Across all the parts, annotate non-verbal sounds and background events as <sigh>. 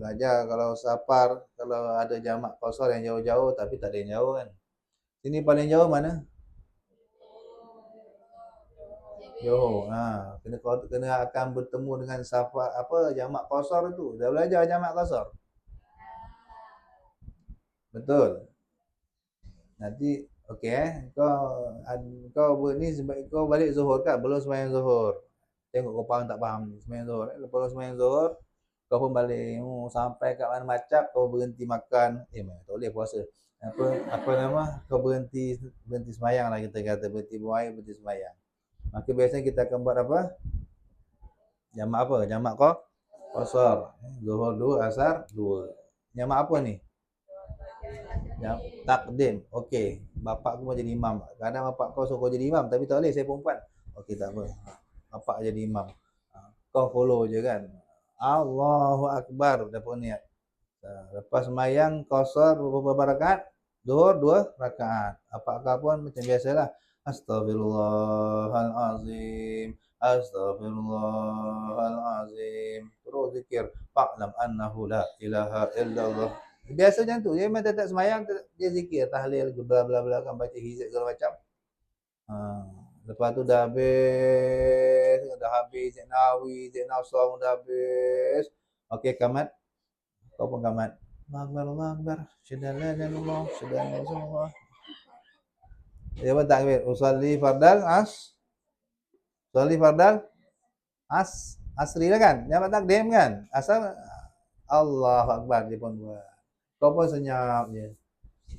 belajar kalau safar, kalau ada jamak kosor yang jauh-jauh tapi tak ada yang jauh kan. Sini paling jauh mana? Johor. Ha, kena kena akan bertemu dengan safar apa jamak kosor itu. Dah belajar jamak kosor. Betul. Nanti okey eh kau kau buat ni sebab kau balik Zuhur kan belum sembahyang Zuhur. Tengok kau faham tak faham sembahyang Zuhur. Eh? Lepas sembahyang Zuhur kau pun balik oh, sampai kat mana macap kau berhenti makan. Eh mana tak boleh puasa. Apa apa nama kau berhenti berhenti sembahyang lah kita kata berhenti buang air berhenti sembahyang maka biasanya kita akan buat apa? Jamak apa? Jamak kau? Kosor. Zuhur dua asar dua. Jamak apa ni? Jam, takdim. Okey. Bapak aku mau jadi imam. Kadang bapak kau suruh kau jadi imam tapi tak boleh saya perempuan. Okey tak apa. Bapak jadi imam. Ha, kau follow je kan Allahu Akbar dah pun niat. Lepas semayang kosor beberapa rakaat, zuhur dua rakaat. Apakah pun macam biasalah. Astaghfirullahalazim. Astaghfirullahalazim. Terus zikir. Fa'lam annahu la ilaha illallah. Biasa macam tu. Dia memang tak semayang, dia zikir. Tahlil, bla bla bla kan baca hizib segala macam. Ha. Lepas tu dah habis, dah habis Zain Nawawi, Zain Nasrul dah habis. Okey, kamat. Kau pun kamat. Allah Akbar, Allah Akbar. Syedallah dan Allah, syedallah Allah. Dia pun takbir. Usalli fardal as. Usalli fardal as. Asri lah kan? Dia tak takdim kan? Asal Allah Akbar dia pun buat. Kau pun senyap je.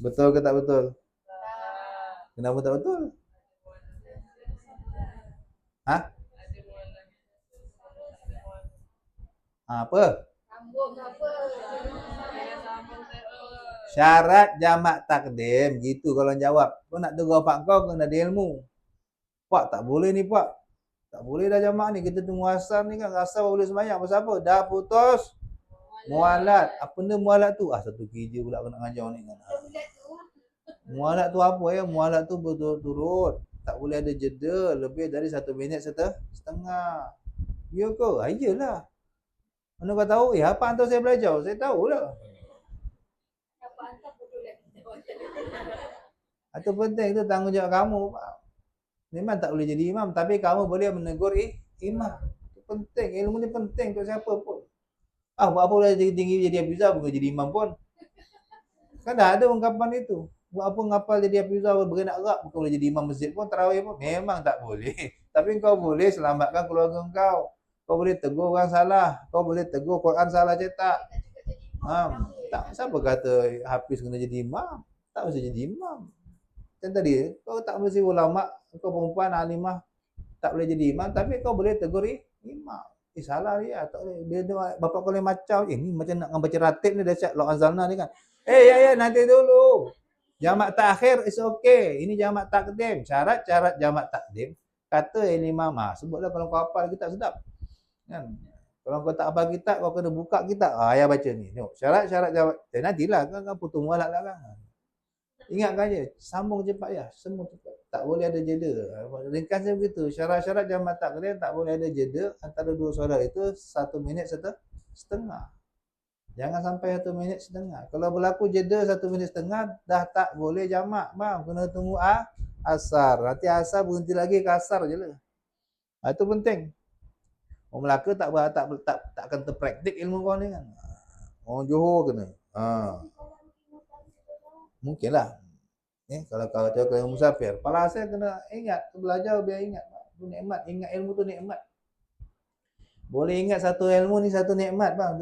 Betul ke tak betul? Kenapa tak betul? Ha? Apa? Syarat jamak takdim gitu kalau jawab. Kau nak tegur pak kau kena ada ilmu. Pak tak boleh ni pak. Tak boleh dah jamak ni kita tunggu asar ni kan asar boleh sembahyang pasal apa? Dah putus mualat. Apa benda mualat tu? Ah satu kerja pula kena ngajar ni kan. Mualat tu apa ya? Mualat tu berturut-turut tak boleh ada jeda lebih dari satu minit setengah. setengah. Ya ke? Ha, iyalah. Mana kau tahu? Ya, apa hantar saya belajar? Saya tahu lah. Itu penting itu tanggungjawab kamu. Memang tak boleh jadi imam. Tapi kamu boleh menegur eh, imam. Itu penting. Ilmu ni penting untuk siapa pun. Ah, buat apa boleh tinggi jadi Abizah bukan jadi imam pun. Kan dah ada ungkapan itu buat apa ngapal jadi hafizah berenak Arab bukan boleh jadi imam masjid pun tarawih pun. Memang tak boleh. <laughs> Tapi kau boleh selamatkan keluarga kau kau boleh tegur orang salah. Kau boleh tegur Quran salah cetak. Ha, tak. Siapa kata hafiz kena jadi imam? Tak mesti jadi imam. Macam tadi kau tak mesti ulama kau perempuan alimah tak boleh jadi imam. Tapi kau boleh tegur imam. Eh salah dia tak boleh. Dia, dia bapak kau boleh macam eh ni macam nak baca ratib ni dah cak lo azalna ni kan eh ya ya nanti dulu Jamak takhir is okay. Ini jamak takdim. Syarat-syarat jamak takdim. Kata ini mama. Sebutlah kalau kau hafal kita sedap. Kan? Kalau kau tak hafal kita, kau kena buka kita. Ah, ayah baca ni. Tengok. Syarat-syarat jamak. Eh, nantilah. Kan, kan putus mualat lah kan. Ingatkan je. Sambung cepat ya. Semua cepat. Tak boleh ada jeda. Ringkasnya begitu. Syarat-syarat jamak takdim tak boleh ada jeda. Antara dua solat itu satu minit setengah. setengah. Jangan sampai satu minit setengah. Kalau berlaku jeda satu minit setengah, dah tak boleh jamak. Bang, kena tunggu ah, asar. Nanti asar berhenti lagi ke asar je lah. Ha, itu penting. Orang Melaka tak, tak, tak, tak, tak akan terpraktik ilmu kau ni kan. Orang Johor kena. Ha. Mungkinlah. Eh, kalau kau cakap kalau musafir. Pala saya kena ingat. Belajar biar ingat. Itu nikmat. Ingat ilmu tu nikmat. Boleh ingat satu ilmu ni satu nikmat bang.